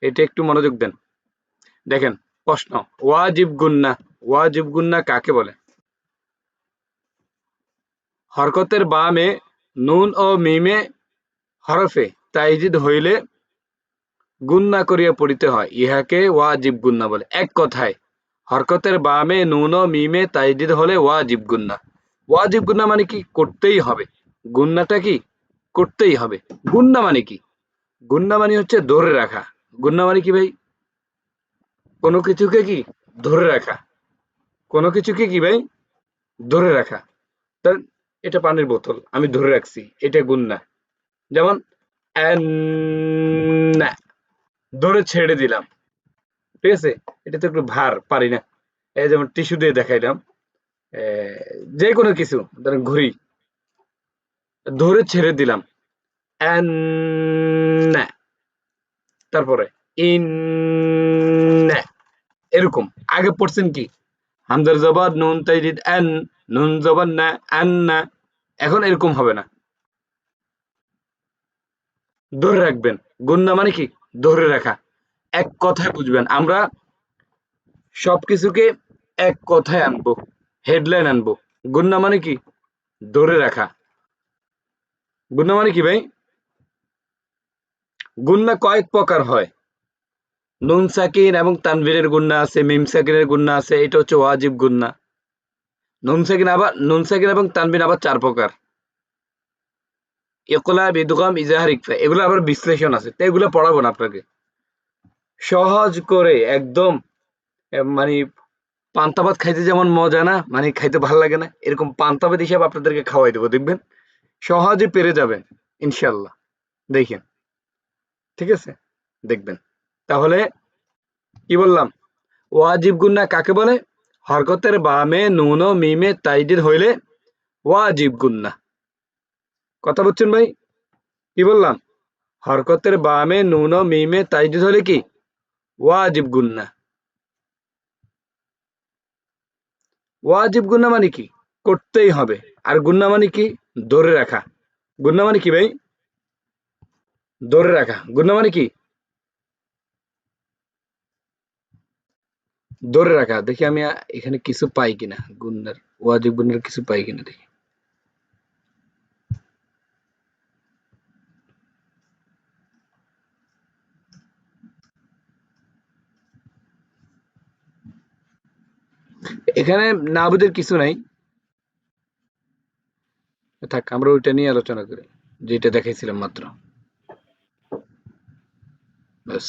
এটা একটু মনোযোগ দেন। দেখেন, প্রশ্ন, ওয়াজিব গুন্না ওয়াজিব গুন্না কাকে বলে? হরকতের বামে নুন ও মিমে হরফে তাইজিদ হইলে গুন্না করিয়া পড়িতে হয়। ইহাকে ওয়াজিব গুন্না বলে। এক কথায়, হরকতের বামে নুন ও মিমে তাইজিদ হলে ওয়াজিব গুন্না। ওয়াজিব গুন্না মানে কি? করতেই হবে। গুন্নাটা কি? করতেই হবে। গুন্না মানে কি? গুন্না মানে হচ্ছে ধরে রাখা। গুন্না মানে কি ভাই? কোনো কিছুকে কি ধরে রাখা? কোনো কিছুকে কি ভাই ধরে রাখা? তার এটা পানির বোতল, আমি ধরে রাখছি, এটা গুন্না যেমন ধরে ছেড়ে দিলাম। ঠিক আছে? এটা তো একটু ভার, পারি না। এই যেমন টিস্যু দিয়ে দেখাইলাম যে কোনো কিছু, ধরেন ঘুরি ধরে ছেড়ে দিলাম। তারপরে ইন এরকম। আগে পড়ছেন কি? হামদার জবাদ নুন তাইজিদ আন নুন জবাদ না আন না। এখন এরকম হবে না। ধরে রাখবেন। গুন্না মানে কি? ধরে রাখা। এক কথায় বুঝবেন। আমরা সবকিছুকে এক কথায় আনব, হেডলাইন আনব। গুন্না মানে কি? ধরে রাখা। গুন্না মানে কি ভাই? গুন্না কয়েক প্রকার হয়। নুন সাকিন এবং তানভীরের গুন্না আছে, মিম সাকিনের গুন্না আছে, এটা হচ্ছে ওয়াজিব গুন্না। নুন সাকিন আবার, নুন সাকিন এবং তানবিন আবার চার প্রকার। ইকলা, বিদগম, ইজাহার, ইকফা, এগুলো আবার বিশ্লেষণ আছে, তো এগুলো পড়াবো না আপনাকে। সহজ করে, একদম মানে পান্তা ভাত খাইতে যেমন মজা না মানে খাইতে ভালো লাগে না, এরকম পান্তাবাদ হিসাবে আপনাদেরকে খাওয়াই দেবো, দেখবেন? সহজে পেরে যাবেন ইনশাল্লাহ দেখেন ঠিক আছে? দেখবেন। তাহলে কি বললাম? ওয়াজিব গুন্না কাকে বলে? হরকতের বামে, নুন মিমে তাইদিদ হইলে ওয়াজিব গুন্না। কথা বলছেন ভাই? কি বললাম? হরকতের বামে, নুন মিমে তাইদিদ হলে কি? ওয়াজিব গুন্না। ওয়াজিব গুন্না মানে কি? করতেই হবে। আর গুন্না মানে কি? ধরে রাখা। গুন্না মানে কি ভাই? ধরে রাখা। গুন্না মানে কি? ধরে রাখা। দেখি আমি এখানে কিছু পাই কিনা। গুন্নার ওয়াজিব গুন্নার কিছু পাই কিনা দেখি। এখানে নাবুদের কিছু নাই। থাক, আমরা ওইটা নিয়ে আলোচনা করি, যেটা দেখাইছিলাম মাত্র। ব্যাস।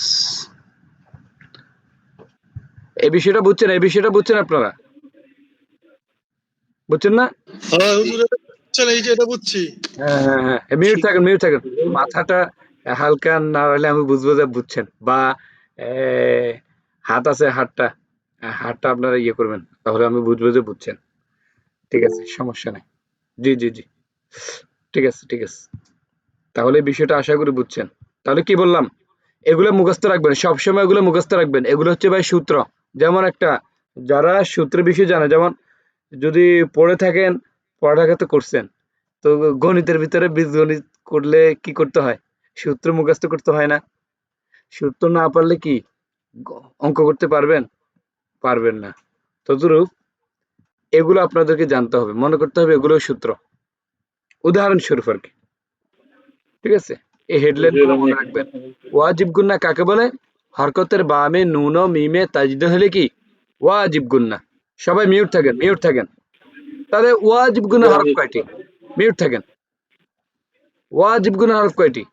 এই বিষয়টা বুঝছেন এই বিষয়টা বুঝছেন আপনারা? বুঝছেন না? হ্যাঁ হ্যাঁ হ্যাঁ মিউট থাকেন মিউট থাকেন। মাথাটা হালকা না হলে আমি বুঝব যে বুঝছেন। বা হাত আছে হাতটা হাতটা আপনারা ইয়ে করবেন তাহলে আমি বুঝব যে বুঝছেন। ঠিক আছে সমস্যা নেই। জি জি জি। ঠিক আছে ঠিক আছে। তাহলে এই বিষয়টা আশা করি বুঝছেন। তাহলে কি বললাম? এগুলো মুখস্থ রাখবেন, সবসময় এগুলো মুখস্থ রাখবেন। এগুলো হচ্ছে ভাই সূত্র। যেমন একটা, যারা সূত্রের বিষয় জানে, যেমন যদি পড়ে থাকেন, পড়ালেখা তো করছেন, তো গণিতের ভিতরে বীজগণিত করলে কি করতে হয়? সূত্র মুখস্থ করতে হয় না। সূত্র না পারলে কি অঙ্ক করতে পারবেন? পারবেন না। তদ্রূপ এগুলো আপনাদেরকে জানতে হবে, মনে করতে হবে এগুলো সূত্র। উদাহরণস্বরূপ আর কি। ঠিক আছে? এই হেডলাইনগুলো মনে রাখবেন। ওয়াজিব গুন্না কাকে বলে? হরকতের বামে নুন ও মিমে তাজিদ হলে কি? ওয়াজিব গুন্না। সবাই মিউট থাকেন মিউট থাকেন। তাহলে ওয়াজিব গুন্না হরফ কয়টি? মিউট থাকেন। ওয়াজিব গুন্না হরফ কয়টি?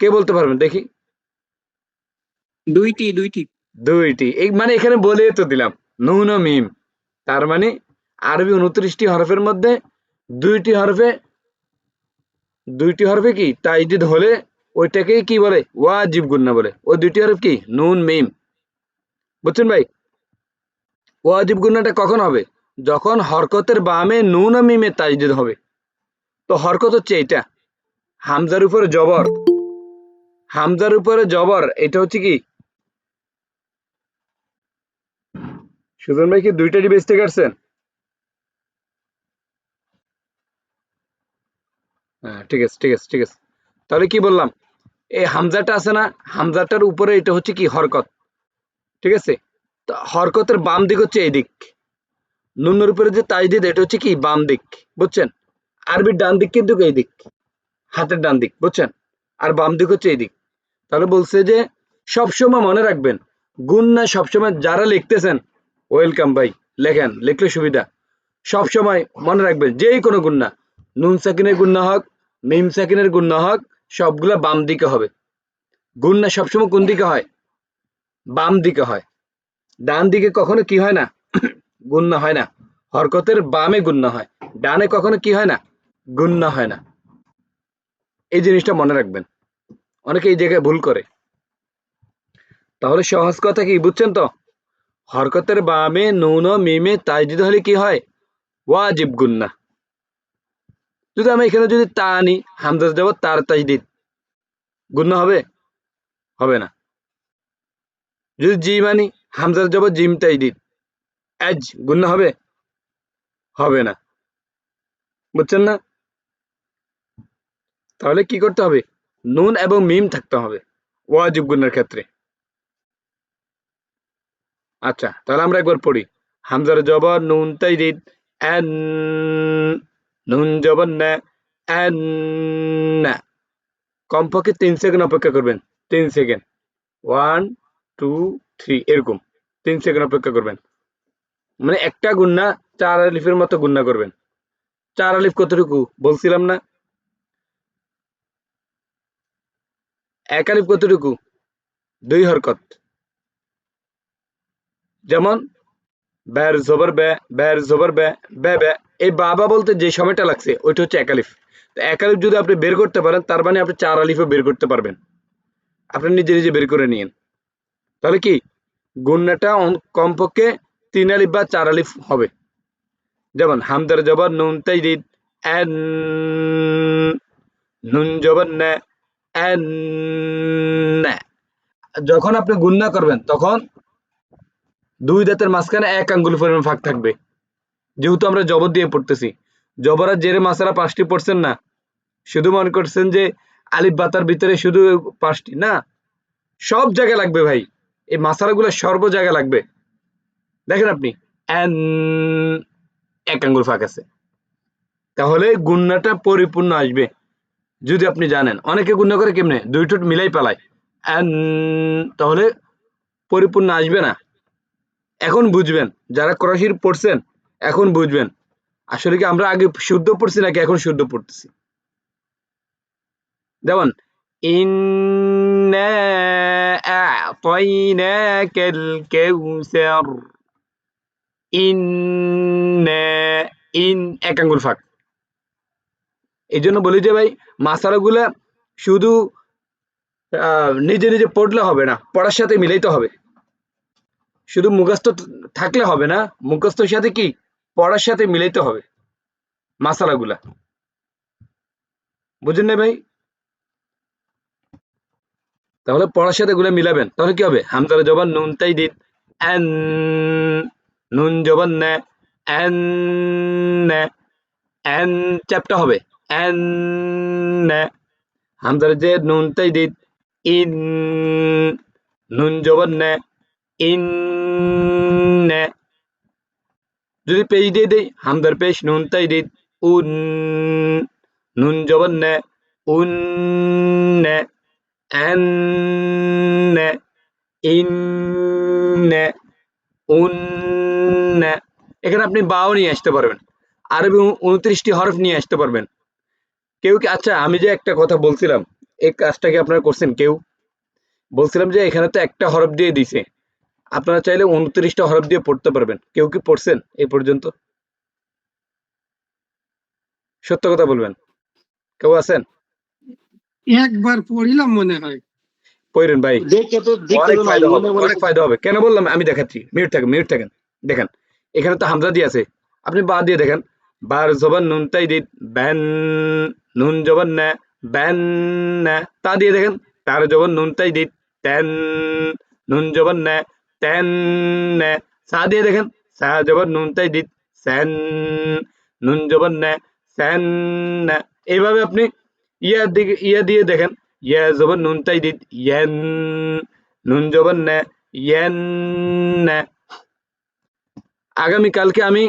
কে বলতে পারবেন? দেখি। দুইটি দুইটি। দুইটি। এই মানে এখানে বলে তো দিলাম। নুন ও মিম। তার মানে আরবি উনত্রিশটি হরফের মধ্যে দুইটি হরফে দুইটি হরফে কি? তাইদিদ হলে ওইটাকেই কি বলে? ওয়াজিব গুন্না বলে। ওই দুইটি হরফ কি? নুন, মিম। বুঝছেন ভাই? ওয়াজিব গুন্নাটা কখন হবে? যখন হরকতের বামে নুন ও মিমে তাইদিদ হবে। তো হরকত হচ্ছে এটা হামজার উপরে জবর। হামজার উপরে জবর, এটা হচ্ছে কি? সুজন ভাই কি দুইটা ডিভাইস থেকে আসছেন? হ্যাঁ ঠিক আছে ঠিক আছে ঠিক আছে। তাহলে কি বললাম? এই হামজাটা আছে না, হামজাটার উপরে এটা হচ্ছে কি হরকত, ঠিক আছে? হরকতের বাম দিক হচ্ছে এই দিক। নুনের উপরে যে তাজদিদ, এটা হচ্ছে কি বাম দিক, বুঝছেন? আরবির ডান দিক কিন্তু এই দিক, হাতের ডান দিক, বুঝছেন? আর বাম দিক হচ্ছে এই দিক। তাহলে বলছে যে সবসময় মনে রাখবেন গুন্না সবসময়, যারা লিখতেছেন, ওয়েলকাম ভাই, লেখেন, লিখলে সুবিধা। সবসময় মনে রাখবেন, যেই কোনো গুন্না নুন সাকিনের গুন্না হোক মিম সাকিনের গুন্না হক সবগুলা বাম দিকে হবে। গুন্না সবসময় কোন দিকে হয়? বাম দিকে হয়। ডান দিকে কখনো কি হয় না? গুন্না হয় না। হরকতের বামে গুন্না হয়। ডানে কখনো কি হয় না? গুন্না হয় না। এই জিনিসটা মনে রাখবেন। অনেকে এই জায়গায় ভুল করে। তাহলে সহজ কথা কি, বুঝছেন তো? হরকতের বামে, নুন মিমে তাজদিদ হলে কি হয়? ওয়াজিব গুন্না। যদি আমি এখানে যদি তা আনি হামজা যাব তার তাজদিদ। গুন্না হবে? হবে না। যদি জিম আনি হামজার যাব জিম তাজদিদ। এজ গুন্না হবে? হবে না। বুঝছেন না? তাহলে কি করতে হবে? নুন এবং মিম থাকতে হবে, ওয়াজিব গুন্নার ক্ষেত্রে। আচ্ছা তাহলে আমরা একবার পড়ি। হামজার জবর নুন তাইদিদ এন নুন জবর না কমপক্ষে তিন সেকেন্ড অপেক্ষা করবেন, তিন সেকেন্ড। ওয়ান, টু, থ্রি, এরকম। তিন সেকেন্ড অপেক্ষা করবেন। মানে একটা গুন্না চার আলিফের মতো গুন্না করবেন। চার আলিফ কতটুকু বলছিলাম না? এক আলিফ কতটুকু? দুই হরকত। যেমন ব্যার জবর বে ব্যার জবর ব্যা বে বে। এই বাবা বলতে যে সময়টা লাগছে, ওইটা হচ্ছে এক আলিফ তো এক আলিফ যদি আপনি বের করতে পারেন, তার মানে আপনি চার আলিফও বের করতে পারবেন। আপনি নিজে নিজে বের করে নিন তাহলে কি? গুন্নাটা কমপক্ষে তিন আলিফ বা চার আলিফ হবে। যেমন, হামদার জবর নুন তাইদিদ এন, নুন জবর। যখন আপনি গুন্না করবেন, তখন দুই দাঁতের মাঝখানে এক আঙ্গুল পরিমাণ ফাঁক থাকবে। যেহেতু আমরা জবর দিয়ে পড়তেছি। জবর আর জেরে মাসারা পাঁচটি পড়ছেন না। শুধু মনে করছেন যে আলিফ বাতার ভিতরে শুধু পাঁচটি, না। সব জায়গায় লাগবে ভাই। এই মাসারাগুলো সর্ব জায়গায় লাগবে। দেখেন আপনি এক আঙ্গুল ফাঁক আছে। তাহলে গুন্নাটা পরিপূর্ণ আসবে। যদি আপনি জানেন, অনেকে গুন্না করে কেমনে? দুই ঠোঁট মিলাই পালায়। তাহলে পরিপূর্ণ আসবে না। এখন বুঝবেন, যারা করাশির পড়ছেন এখন বুঝবেন। আসলে কি আমরা আগে শুদ্ধ পড়ছি নাকি এখন শুদ্ধ পড়তেছি? যেমন ইন এক আঙ্গুল এই জন্য বলি যে ভাই, মাসালাগুলা শুধু নিজে নিজে পড়লে হবে না, পড়ার সাথে মিলাইতে হবে। শুধু মুখস্থ থাকলে হবে না, মুখস্থর সাথে কি পড়ার সাথে মিলাইতে হবে। মাসালাগুলা। বুঝেন না ভাই? তাহলে পড়ার সাথে গুলো মিলাবেন। তাহলে কি হবে? হামজার জবান নুন তাই দিত এন, নুন জবান নে। এন নে। এন হবে। এন, নে। যে নুন তাই দিত ইন, নুন জবান নে। ইন যদি পেজ দিয়ে দেই, হামদার পেশ নুন তাই দিত উন, নুন জবান নে, উন নে, এন নে, ইন নে, উন নে। এখানে আপনি বাও নিয়ে আসতে পারবেন। আরবি উনত্রিশটি হরফ নিয়ে আসতে পারবেন। কেউ কি আচ্ছা আমি যে একটা কথা বলছিলাম, এই কাজটা কি আপনারা করছেন কেউ? বলছিলাম যে এখানে তো একটা হরফ দিয়ে দিছে। আপনারা চাইলে উনত্রিশটা হরফ দিয়ে পড়তে পারবেন। কেউ কি পড়ছেন এই পর্যন্ত? সত্য কথা বলবেন। কেউ আছেন? একবার পড়িলাম মনে হয়। পড়েন ভাই। দেখে তো দেখে অনেক ফায়দা হবে অনেক ফায়দা হবে। কেন বললাম? আমি দেখাচ্ছি। মিনিট থাকেন দেখেন এখানে তো হামজা দিয়ে আছে। আপনি বা দিয়ে দেখেন। বার জবান নুন তাই দিত ব্যান নুন জবান না ব্যান না। তা দিয়ে দেখেন। তার জবান নুন তাই দিত তেন নুন জবান না। তেন সা দিয়ে দেখেন। সা জবান নুন, তাই দিত সেন। নুন জবান না সেন না এইভাবে আপনি ইয়া দিকে ইয়া দিয়ে দেখেন। ইয়া জবর নুন, তাই দিত ইয়ান। নুন জবর না ইয়ান না আগামী কালকে আমি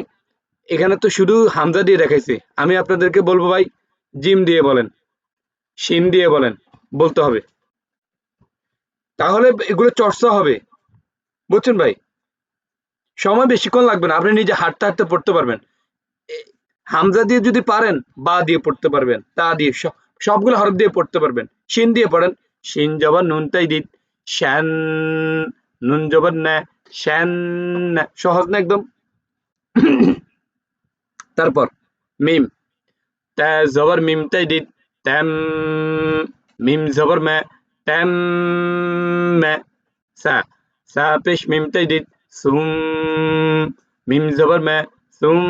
এখানে তো শুধু হামজা দিয়ে দেখাইছি। আমি আপনাদেরকে বলব ভাই, জিম দিয়ে বলেন শিন দিয়ে বলেন, বলতে হবে। তাহলে এগুলো চর্চা হবে। বুঝছেন ভাই? সময় বেশিক্ষণ লাগবে না, আপনি নিজে হাঁটতে হাঁটতে পড়তে পারবেন। হামজা দিয়ে যদি পারেন, বা দিয়ে পড়তে পারবেন, তা দিয়ে সব- সবগুলো হরফ দিয়ে পড়তে পারবেন। শিন দিয়ে পড়েন, শিন জবর নুন তাই দিত শ্যান, নুন জবর না, শ্যান সহজ না একদম? তারপর, মিম, তা জবর মিম তাই দিত তেম, মিম জবর মে, তেম সা পেশ মিম তাই দিত। সুম মিম জবর মে, সুম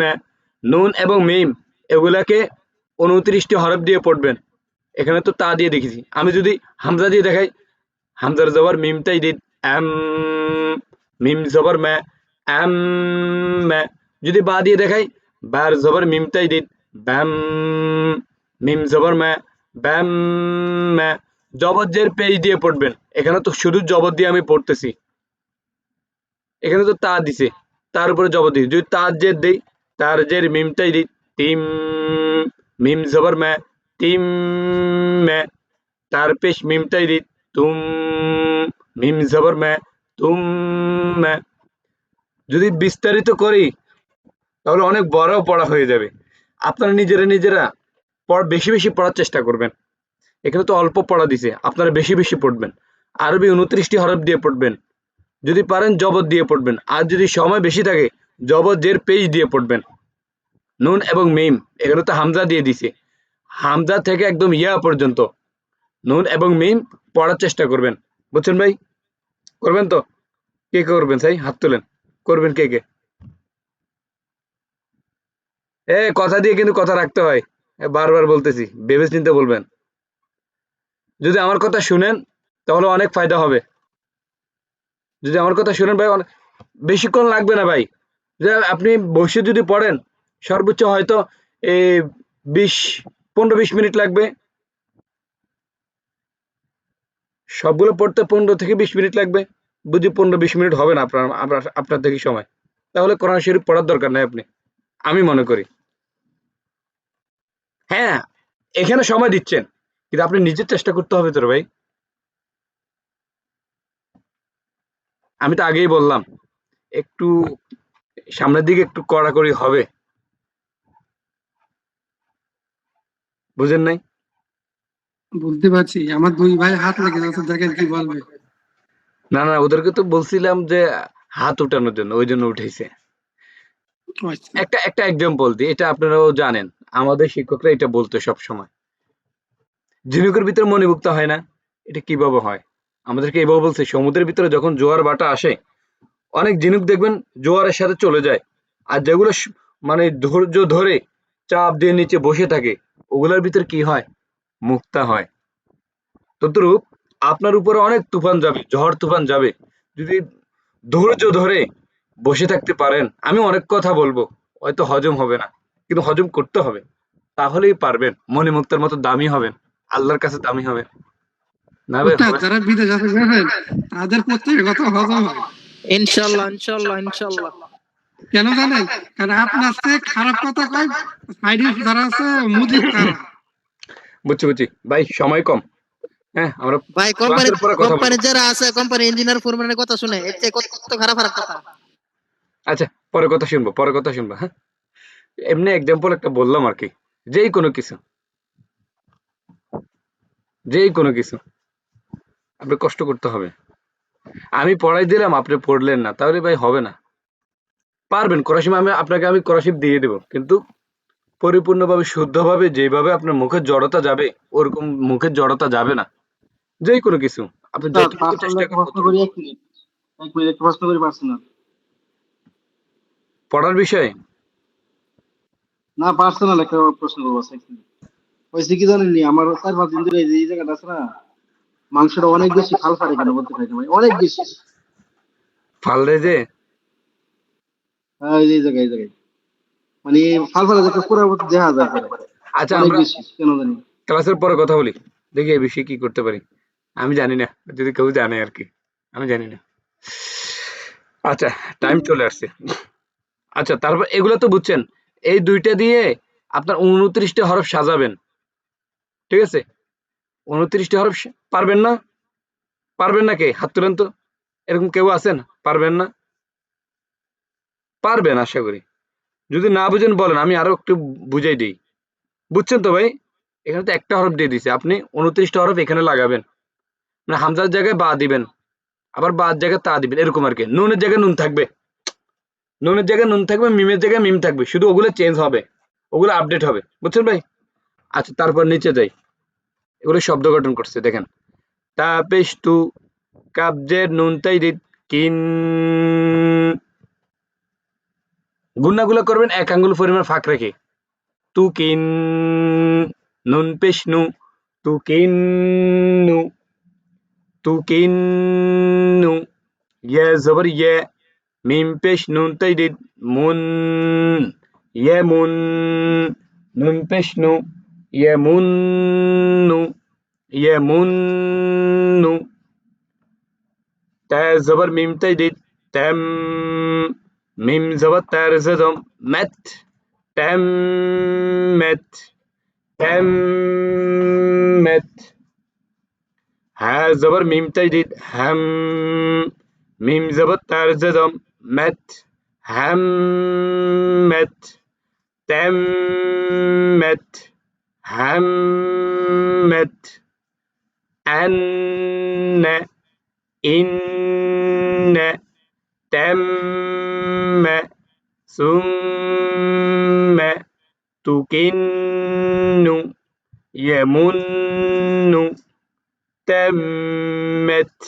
মে। নুন এবং মিম, এগুলাকে উনত্রিশটি হরফ দিয়ে পড়বেন। এখানে তো তা দিয়ে দেখেছি। আমি যদি হামজা দিয়ে দেখাই, হামজার জবর মিম তাই দিত। এম, মিম জবর মে, এম মে। যদি বা দিয়ে দেখাই, বার জবর মিম তাই দিত। ব্যাম মিম জবর মে ব্যাম মে। জবজ্জের পেজ দিয়ে পড়বেন। এখানে তো শুধু জবর দিয়ে আমি পড়তেছি। এখানে তো তা দিছে। তার উপরে জবর দিই যদি তার জের দেই, তার জের মিমটাই দিই, তিম মিম জবর মে, তিম মে, তার পেশ মিমটাই দিই, তুম মিম জবর মে, তুম মে। যদি বিস্তারিত করি, তাহলে অনেক বড় পড়া হয়ে যাবে। আপনারা নিজেরা নিজেরা পড় বেশি বেশি পড়ার চেষ্টা করবেন। এখানে তো অল্প পড়া দিছে, আপনারা বেশি বেশি পড়বেন। আরবি উনত্রিশটি হরফ দিয়ে পড়বেন। যদি পারেন জবর দিয়ে পড়বেন। আর যদি সময় বেশি থাকে জবর জের পেজ দিয়ে পড়বেন। নুন এবং মিম, এখানে তো হামজা দিয়ে দিছে। হামজা থেকে একদম ইয়া পর্যন্ত। নুন এবং মিম পড়ার চেষ্টা করবেন। বুঝছেন ভাই? করবেন তো? কে কে করবেন সাই? হাত তোলেন। করবেন কে কে? এ, কথা দিয়ে কিন্তু কথা রাখতে হয়। বারবার বলতেছি ভেবে চিন্তে বলবেন। যদি আমার কথা শুনেন, তাহলে অনেক ফায়দা হবে। যদি আমার কথা শুনেন ভাই বেশিক্ষণ লাগবে না ভাই। যে আপনি বসে যদি পড়েন, সর্বোচ্চ হয়তো এই বিশ, পনেরো বিশ মিনিট লাগবে। সবগুলো পড়তে পনেরো থেকে বিশ মিনিট লাগবে। বুঝি পনেরো বিশ মিনিট হবে না আপনার, আপনার- আপনার থেকে সময়। তাহলে কোরআন শরীফ পড়ার দরকার নাই আপনি, আমি মনে করি। হ্যাঁ এখানে সময় দিচ্ছেন। কিন্তু আপনি নিজের চেষ্টা করতে হবে তোর ভাই। আমি তো আগেই বললাম একটু সামনের দিকে একটু কড়াকড়ি হবে। বুঝেন নাই? বুঝতে পারছি আমার দুই ভাই হাত লেগে যাচ্ছে দেখেন কি বলবে। না না ওদেরকে তো বলছিলাম যে হাত উঠানোর জন্য ওই জন্য উঠেছে আচ্ছা, একটা একটা এক্সাম্পল দিই এটা আপনারাও জানেন আমাদের শিক্ষকরা এটা বলতো সব সময় ঝিনুকের ভিতরে মণিমুক্তা হয় না, এটা কীভাবে হয়? আমাদেরকে এভাবে বলছে, সমুদ্রের ভিতরে যখন জোয়ার বাটা আসে, অনেক ঝিনুক দেখবেন জোয়ারের সাথে চলে যায়। আর যেগুলো মানে ধৈর্য ধরে চাপ দিয়ে নিচে বসে থাকে, ওগুলোর ভিতরে কি হয়? মুক্তা হয়। তদ্রূপ আপনার উপরে অনেক তুফান যাবে, ঝড় তুফান যাবে। যদি ধৈর্য ধরে বসে থাকতে পারেন, আমি অনেক কথা বলব, হয়তো হজম হবে না। কিন্তু হজম করতে হবে, তাহলেই পারবেন মনে মুক্তার মতো দামি হবেন। আল্লাহর কাছে দামি না হবে? যারা বিদেশ আছে দেখেন তাদের প্রত্যেকের কথা হজম হয় ইনশাল্লাহ ইনশাল্লাহ ইনশাল্লাহ। কেন জানেন? কারণ আপনার চেয়ে খারাপ কথা কয় সাইডে যারা আছে মুজিব তারা। বুঝছি বুঝছি। ভাই সময় কম। হ্যাঁ আমরা ভাই কোম্পানি পরে কথা কোম্পানি যারা আছে কোম্পানি ইঞ্জিনিয়ার ফোরম্যানের কথা শুনে এর চেয়ে কত কত খারাপ খারাপ কথা? আচ্ছা পরে কথা শুনব পরে কথা শুনব হ্যাঁ? এমনি এক্সাম্পল একটা বললাম আর কি যেই কোনো কিছু। যেই কোনো কিছু। আপনি কষ্ট করতে হবে। আমি পড়াই দিলাম আপনি পড়লেন না। তাহলে ভাই হবে না। পারবেন কোরআশিম আমি আপনাকে আমি কোরআশিম দিয়ে দেব। কিন্তু পরিপূর্ণভাবে শুদ্ধভাবে যেভাবে আপনার মুখের জড়তা যাবে ওরকম মুখের জড়তা যাবে না। যেই কোনো কিছু। আপনি পড়ার বিষয়ে? না পার্সোনাল একটা প্রশ্ন করব হয়েছে কি আমার চার পাঁচ দিন ধরে এই জায়গাটা আছে না মাংসটা অনেক বেশি ফাল ফারে কেন বলতে পারি ভাই? অনেক বেশি। ফালরে যে? হ্যাঁ এই জায়গায় এই জায়গায়। মানে ফাল ফালা যাতে পুরো দেখা যায় আচ্ছা আমরা কেন জানি। ক্লাসের পরে কথা বলি। দেখি এই বিষয়ে কি করতে পারি। আমি জানি না যদি কেউ জানে আর কি। আমি জানি না। আচ্ছা টাইম চলে আসছে। আচ্ছা তারপর এগুলো তো বুঝছেন এই দুইটা দিয়ে আপনার উনত্রিশটা হরফ সাজাবেন। ঠিক আছে? উনত্রিশটা হরফ পারবেন না? পারবেন না কে? হাত তুলেন তো। এরকম কেউ আছেন? পারবেন না? পারবেন আশা করি। যদি না বুঝেন বলেন, আমি আরও একটু বুঝাই দিই। বুঝছেন তো ভাই? এখানে তো একটা হরফ দিয়ে দিছে। আপনি উনত্রিশটা হরফ এখানে লাগাবেন। মানে হামজার জায়গায় বা দিবেন। আবার বাদ জায়গায় তা দিবেন। এরকম আর কি। নুনের জায়গায় নুন থাকবে। নুনের জায়গায় নুন থাকবে, মিমের জায়গায় মিম থাকবে। শুধু ওগুলো চেঞ্জ হবে। ওগুলো আপডেট হবে। বুঝছেন ভাই? আচ্ছা তারপর নিচে যাই। এগুলো শব্দ গঠন করছে, দেখেন। তা পেশ তু কাবজের নুন তাই দিত, কিন। গুন্নাগুলো করবেন এক আঙ্গুল পরিমাণ ফাঁক রেখে। তু, কিন। নুন পেশ নু, তু, কিন নু, তু, কিন নু। ইয়ে জবর ইয়ে মিম পেশ নুন তাই মুন। ইয়ে মুন। নুন পেশ নু ইয়ে মুন নু ইয়ে মুন নু তা জবর মিম তাই দিত তেম মিম জবর তার জদম মেত তেম মেত তেম মেত হা জবর মিম তাই দিত হাম মিম জবর তার জদম মেত হাম মেত তেম মেত হাম মেত أن إن تم ثم تكن يمن تمت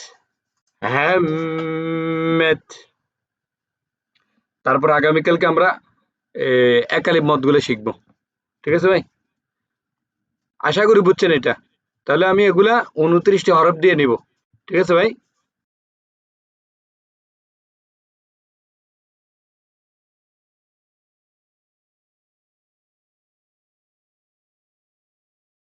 همت তারপর আগামীকালকে আমরা এ, একালিপ মতগুলো শিখবো ঠিক আছে ভাই আশা করি বুঝছেন এটা। তাহলে আমি এগুলা উনত্রিশটি হরফ দিয়ে নিব। ঠিক আছে ভাই?